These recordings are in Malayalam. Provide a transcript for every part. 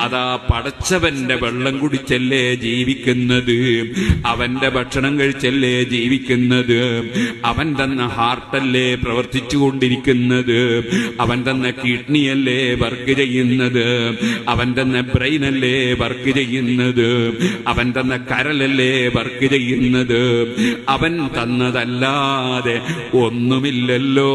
അതാ പടച്ചവന്റെ വെള്ളം കുടിച്ചല്ലേ ജീവിക്കുന്നത്. അവന്റെ ഭക്ഷണം കഴിച്ചല്ലേ ജീവിക്കുന്നത്. അവൻ തന്ന ഹാർട്ടല്ലേ പ്രവർത്തിച്ചു കൊണ്ടിരിക്കുന്നത്. അവൻ തന്ന കിഡ്നിയല്ലേ വർക്ക് ചെയ്യുന്നത്. അവൻ തന്ന ബ്രെയിനല്ലേ വർക്ക് ചെയ്യുന്നത്. അവൻ തന്ന കരലല്ലേ വർക്ക് ചെയ്യുന്നത്. അവൻ തന്നതല്ലാതെ ഒന്നുമില്ലല്ലോ.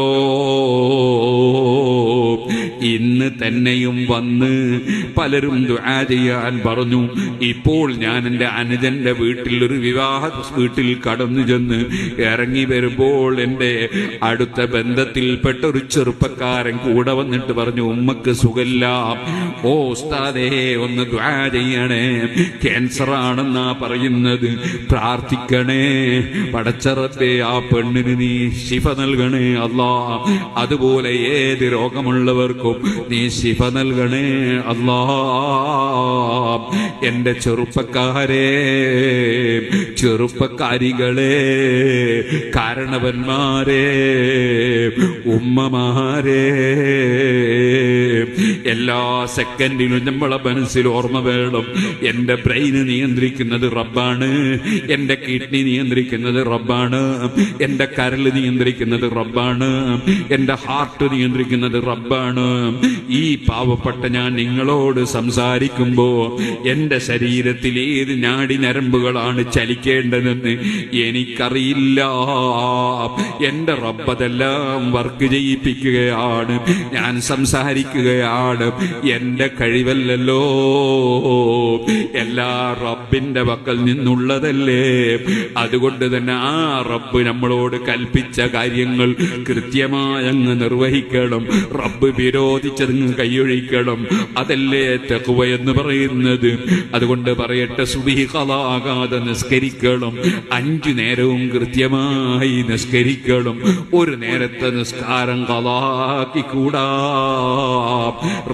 ഇന്ന് തന്നെയും വന്ന് പലരും ദുആ ചെയ്യാൻ പറഞ്ഞു ഇപ്പോൾ ഞാൻ എന്റെ അനുജന്റെ വീട്ടിൽ ഒരു വിവാഹ വീട്ടിൽ കടന്നു ചെന്ന് ഇറങ്ങി വരുമ്പോൾ എന്റെ അടുത്ത ബന്ധത്തിൽപ്പെട്ട ഒരു ചെറുപ്പക്കാരൻ കൂടെ വന്നിട്ട് പറഞ്ഞു ഉമ്മക്ക് സുഖല്ല ഓ ഉസ്താദേ ഒന്ന് ദ്വാ ചെയ്യണേ. ക്യാൻസർ ആണെന്നാ പറയുന്നത്. പ്രാർത്ഥിക്കണേ. പടച്ചറത്തെ ആ പെണ്ണിന് നീ ശിഫ നൽകണേ അല്ലാ. അതുപോലെ ഏത് രോഗമുള്ളവർക്കും നീ ശിഫ നൽകണേ അല്ലാ. എന്റെ ചെറുപ്പക്കാരെ ചെറുപ്പക്കാരികളെ കാരണവന്മാരെ ഉമ്മമാരെ എല്ലാ സെക്കൻഡിലും നമ്മളെ മനസ്സിൽ ഓർമ്മ വേണം. എന്റെ ബ്രെയിന് നിയന്ത്രിക്കുന്നത് റബ്ബാണ്. എന്റെ കിഡ്നി നിയന്ത്രിക്കുന്നത് റബ്ബാണ്. എന്റെ കരൽ നിയന്ത്രിക്കുന്നത് റബ്ബാണ്. എന്റെ ഹാർട്ട് നിയന്ത്രിക്കുന്നത് റബ്ബാണ്. ഈ പാവപ്പെട്ട ഞാൻ നിങ്ങളോട് സംസാരിക്കുമ്പോ എന്റെ ശരീരത്തിൽ ഏത് നാടി നരമ്പുകളാണ് ചലിക്കേണ്ടതെന്ന് എനിക്കറിയില്ല. എന്റെ റബ്ബതെല്ലാം വർക്ക് ചെയ്യിപ്പിക്കുകയാണ്. ഞാൻ സംസാരിക്കുകയാണ്. എന്റെ കഴിവല്ലല്ലോ. എല്ലാ റബ്ബിന്റെ പക്കൽ നിന്നുള്ളതല്ലേ. അതുകൊണ്ട് തന്നെ ആ റബ്ബ് നമ്മളോട് കൽപ്പിച്ച കാര്യങ്ങൾ കൃത്യമായി അങ്ങ് നിർവഹിക്കണം. റബ്ബ് വിരോധിച്ചതങ്ങ് കൈയൊഴിക്കണം. അതല്ലേ തെക്കുവ എന്ന് പറയുന്നത്. അതുകൊണ്ട് പറയട്ടെ സുബീഹലാകാതെ നിസ്കരിക്കണം. അഞ്ചു നേരവും കൃത്യമായി നിസ്കരിക്കണം. ഒരു നേരത്തെ നിസ്കാരം കലാക്കി കൂടാ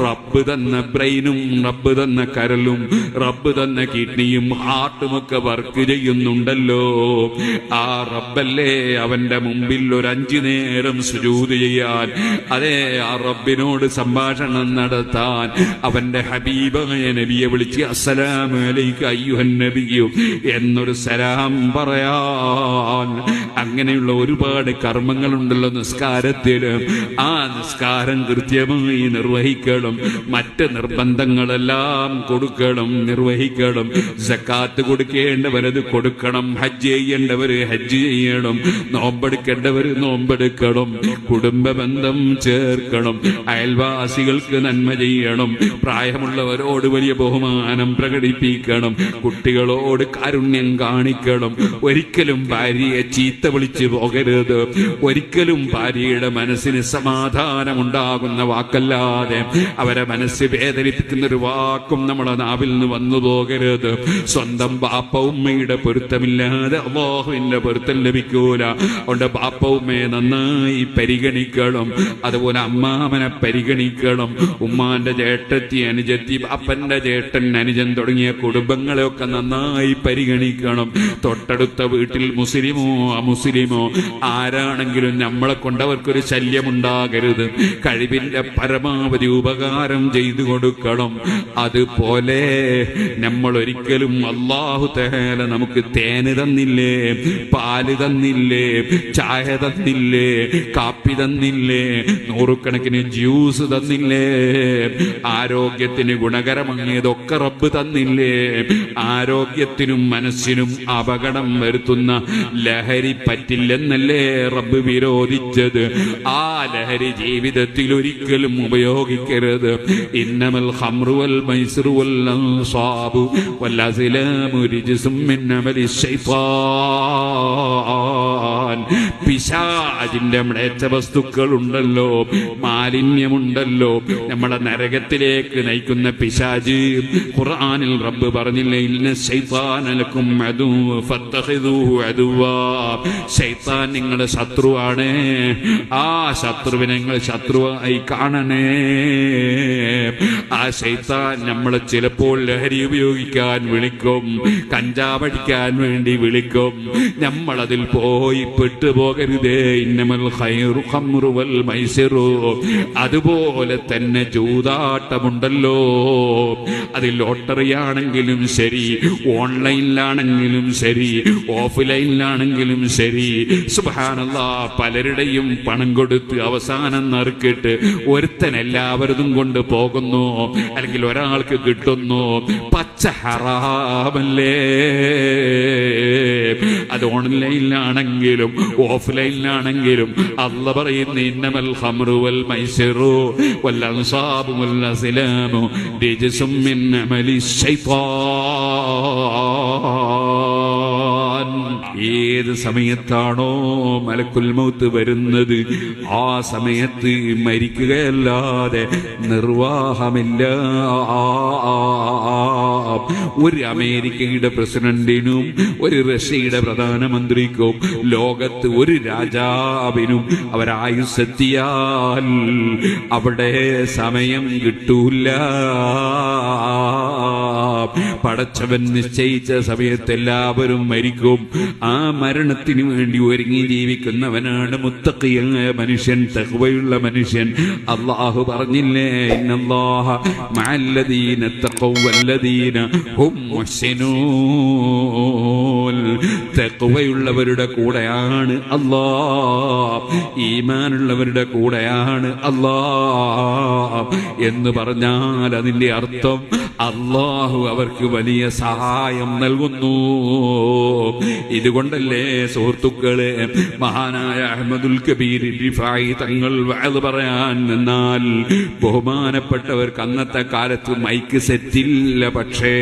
റബ്ബ് തന്ന ബ്രെയിനും റബ്ബ് തന്ന കരലും റബ്ബ് തന്ന കിഡ്നിയും ഹാർട്ടും ഒക്കെ വർക്ക് ചെയ്യുന്നുണ്ടല്ലോ. ആ റബ്ബല്ലേ അവന്റെ മുമ്പിൽ ഒരു അഞ്ചു നേരം സുജൂത് ചെയ്യാൻ അതെ ആ റബ്ബിനോട് സംഭാഷണം നടത്താൻ അവന്റെ ഹബീബായ നബിയെ വിളിച്ച് അസ്സലാമു അലൈക അയ്യുഹൻ നബിയും എന്നൊരു സലാം പറയാൻ. അങ്ങനെയുള്ള ഒരുപാട് കർമ്മങ്ങളുണ്ടല്ലോ നിസ്കാരത്തിലും. ആ നിസ്കാരം കൃത്യമായി നിർവഹിക്കണം. മറ്റ് നിർബന്ധങ്ങളെല്ലാം കൊടുക്കണം നിർവഹിക്കണം. സക്കാത്ത് കൊടുക്കേണ്ടവരത് കൊടുക്കണം. ഹജ്ജ് ചെയ്യേണ്ടവര് ഹജ്ജ് ചെയ്യണം. നോമ്പെടുക്കേണ്ടവര് നോമ്പെടുക്കണം. കുടുംബ ബന്ധം ചേർക്കണം. അയൽവാസികൾക്ക് നന്മ ചെയ്യണം. പ്രായമുള്ളവരോട് വലിയ ബഹുമാനം പ്രകടിപ്പിക്കണം. കുട്ടികളോട് കാരുണ്യം കാണിക്കണം. ഒരിക്കലും ഭാര്യയെ ചീത്ത വിളിച്ചു പോകരുത്. ഒരിക്കലും ഭാര്യയുടെ മനസ്സിന് സമാധാനമുണ്ടാകുന്ന വാക്കല്ലാതെ അവരെ മനസ്സ് വേദനിപ്പിക്കുന്ന ഒരു വാക്കും നമ്മളെ നാവിൽ നിന്ന് വന്നു പോകരുത്. സ്വന്തം ബാപ്പ ഉമ്മയുടെ പൊരുത്തമില്ലാതെ അള്ളാഹുവിന്റെ പൊരുത്തം ലഭിക്കൂല. അതുകൊണ്ട് ബാപ്പ ഉമ്മയെ നന്നായി പരിഗണിക്കണം. അതുപോലെ അമ്മാമനെ പരിഗണിക്കണം. ഉമ്മാന്റെ ചേട്ടത്തി അനുജത്തി ബാപ്പന്റെ ചേട്ടൻ അനുജൻ തുടങ്ങിയ കുടുംബങ്ങളെയൊക്കെ നന്നായി പരിഗണിക്കണം. തൊട്ടടുത്ത വീട്ടിൽ മുസ്ലിമോ അമുസ്ലിമോ ആരാണെങ്കിലും നമ്മളെ കൊണ്ടവർക്കൊരു ശല്യമുണ്ടാകരുത്. കഴിവിന്റെ പരമാവധി ഉപകാരം ചെയ്തു കൊടുക്കണം. അതുപോലെ നമ്മൾ ഒരിക്കലും അള്ളാഹു തേല നമുക്ക് തേന് തന്നില്ലേ പാൽ തന്നില്ലേ ചായ തന്നില്ലേ കാപ്പി തന്നില്ലേ നൂറുകണക്കിന് ജ്യൂസ് തന്നില്ലേ ആരോഗ്യത്തിന് ഗുണകരമായതൊക്കെ റബ്ബ് തന്നില്ലേ ആരോഗ്യത്തിനും മനസ്സിനും അപകടം വരുത്തുന്ന ലഹരി പറ്റില്ലെന്നല്ലേ റബ്ബ് വിരോധിച്ചത്? ആ ലഹരി ജീവിതത്തിൽ ഒരിക്കലും ഉപയോഗിക്കരുത്. ഇന്നമൽ ഖംറു വൽ മൈസിറു വൽ അൻസാബു വൽ അസ്ലാമു മിൻ അമലി ശൈത്താൻ. പിശാചിന്റെ മ്ലേച്ഛ വസ്തുക്കൾ ഉണ്ടല്ലോ മാലിന്യമുണ്ടല്ലോ നമ്മളെ നരകത്തിലേക്ക് നയിക്കുന്ന പിശാജ് ഖുർആനിൽ റബ്ബ് പറഞ്ഞില്ലേ ഇന്ന ശൈത്താനലക്കും അതു ഫത്തഖിദൂഹു അദുവാ. ശൈത്താൻ നിങ്ങളുടെ ശത്രുവാണ്. ആ ശത്രുവിനെ നിങ്ങൾ ശത്രുവായി കാണണേ. ആ ശൈത്താൻ നമ്മളെ ചിലപ്പോൾ ലഹരി ഉപയോഗിക്കാൻ വിളിക്കും കഞ്ചാവടിക്കാൻ വേണ്ടി വിളിക്കും. നമ്മളതിൽ പോയി പെട്ടുപോകരുതേ. ഇന്നമൽ ഖൈറു ഖംറു വൽ മൈസിറു. അതുപോലെ തന്നെ ചൂതാട്ടമുണ്ടല്ലോ അതിൽ ലോട്ടറി ലോട്ടറിയാണെങ്കിലും ശരി ഓൺലൈനിലാണെങ്കിലും ശരി ഓഫ്ലൈനിലാണെങ്കിലും ശരി. സുബാനല്ല പലരുടെയും പണം കൊടുത്ത് അവസാനം നറുക്കിട്ട് ഒരുത്തൻ എല്ലാവരതും കൊണ്ട് പോകുന്നു. അല്ലെങ്കിൽ ഒരാൾക്ക് കിട്ടുന്നു. പച്ച ഹറാമല്ലേ? അത് ഓൺലൈനിലാണെങ്കിലും ഓഫ്ലൈനിലാണെങ്കിലും അല്ല പറയുന്ന ഇന്നമൽ വൽ മൈസറു വൽ അസ്ലാമു ശൈത്താൻ. ഏത് സമയത്താണോ മലക്കുൽ മൗത്ത് വരുന്നത്? ആ സമയത്ത് മരിക്കുകയല്ലാതെ നിർവാഹമില്ല. ഒരു അമേരിക്കയുടെ പ്രസിഡന്റിനും ഒരു റഷ്യയുടെ പ്രധാനമന്ത്രിക്കും ലോകത്ത് ഒരു രാജാവിനും അവരായുസെത്തിയാൽ അവിടെ സമയം കിട്ടൂല. പടച്ചവൻ നിശ്ചയിച്ച സമയത്ത് എല്ലാവരും മരിക്കും. ആ മരണത്തിന് വേണ്ടി ഒരുങ്ങി ജീവിക്കുന്നവനാണ് മുത്തക്കിയ മനുഷ്യൻ തെഹുവയുള്ള മനുഷ്യൻ. അള്ളാഹു പറഞ്ഞില്ലേ ഇന്നല്ലാഹ മഅല്ലദീന തഖവ ഹും മുഹ്സിനൂൻ. തഖ്വയുള്ളവരുടെ കൂടെയാണ് അല്ലാ ഈമാനുള്ളവരുടെ കൂടെയാണ് അല്ലാ എന്ന് പറഞ്ഞാൽ അതിന്റെ അർത്ഥം അള്ളാഹു അവർക്ക് വലിയ സഹായം നൽകുന്നു. ഇതുകൊണ്ടല്ലേ സുഹൃത്തുക്കളെ മഹാനായ അഹമ്മദുൽ കബീർ തങ്ങൾ അത് പറയാൻ നിന്നാൽ ബഹുമാനപ്പെട്ടവർക്ക് അന്നത്തെ കാലത്ത് മൈക്ക് സെറ്റില്ല. പക്ഷേ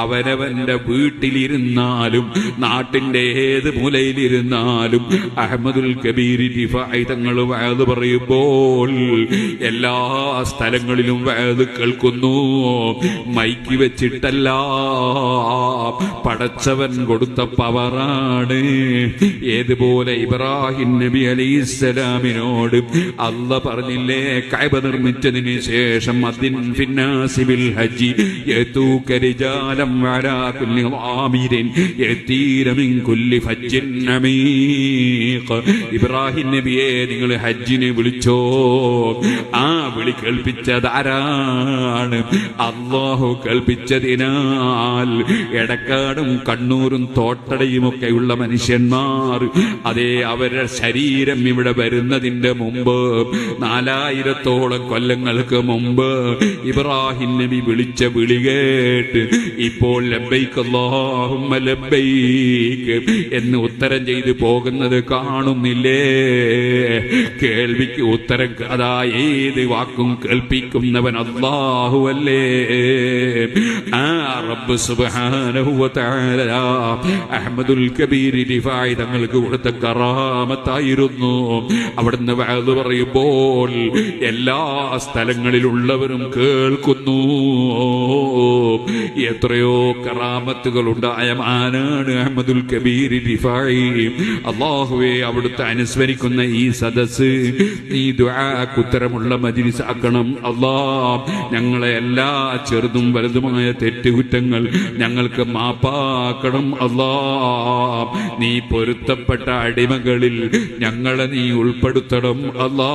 അവരവന്റെ വീട്ടിലിരുന്നാലും നാട്ടിന്റെ ഏത് മൂലയിലിരുന്നാലും അഹമ്മദുൽ കബീർ തങ്ങൾ വയത് പറയുമ്പോൾ എല്ലാ സ്ഥലങ്ങളിലും വയത് കേൾക്കുന്നു. മൈക്ക് വെച്ചിട്ടല്ല പടച്ചവൻ കൊടുത്ത പവറാണ്. ഏതുപോലെ ഇബ്രാഹിം നബി അലിസ്സലാമിനോട് അല്ല പറഞ്ഞില്ലേ കൈബ നിർമ്മിച്ചതിന് ശേഷം അതിൻ ഫിന്നാസിബിൽ ഹജ്ജി യതൂക വരാ കുല്ലി മിൻ കുല്ലി ഫജ്ജിൻ അമീഖ് ഇബ്രാഹിം നബിയെ നിങ്ങൾ ഹജ്ജിനെ വിളിച്ചോ? ആ വിളി കേൾപ്പിച്ചത് ആരാണ്? അള്ളാഹു കേൾപ്പിച്ചതിനാൽ എടക്കാടും കണ്ണൂരും തോട്ടടയും ഒക്കെയുള്ള മനുഷ്യന്മാർ അതേ അവരുടെ ശരീരം ഇവിടെ വരുന്നതിന്റെ മുമ്പ് നാലായിരത്തോളം കൊല്ലങ്ങൾക്ക് മുമ്പ് ഇബ്രാഹിം നബി വിളിച്ച വിളി കേട്ട് ഇപ്പോൾ ലബ്ബൈക്ക് എന്ന് ഉത്തരം ചെയ്ത് പോകുന്നത് കാണുന്നില്ലേ? കേൾവിക്ക് ഉത്തരം അതാ ഏത് വാക്കും കേൾപ്പിക്കുന്നവൻ അള്ളാഹുവല്ലേ? ആ റബ്ബ് സുബ്ഹാനഹു കബീർ തങ്ങൾക്ക് കൊടുത്ത കറാമത്തായിരുന്നു. അവിടുന്ന് പറയുമ്പോൾ എല്ലാ സ്ഥലങ്ങളിലുള്ളവരും കേൾക്കുന്നു. എത്രയോ കറാമത്തുകൾ ഉണ്ടായ മാനാണ് അഹമ്മദുൽ റിഫായി അള്ളാഹുവെ അവിടുത്തെ അനുസ്മരിക്കുന്ന ഈ സദസ് ഈ ദുആക്കുത്തരമുള്ള മജ്ലിസ് ആക്കണം. അല്ലാ ഞങ്ങളെ എല്ലാ ചെറുതും വലുതുമായ തെറ്റുകുറ്റങ്ങൾ ഞങ്ങൾക്ക് മാപ്പാക്കണം. അള്ളാ നീ പൊരുത്തപ്പെട്ട അടിമകളിൽ ഞങ്ങളെ നീ ഉൾപ്പെടുത്തണം. അല്ലാ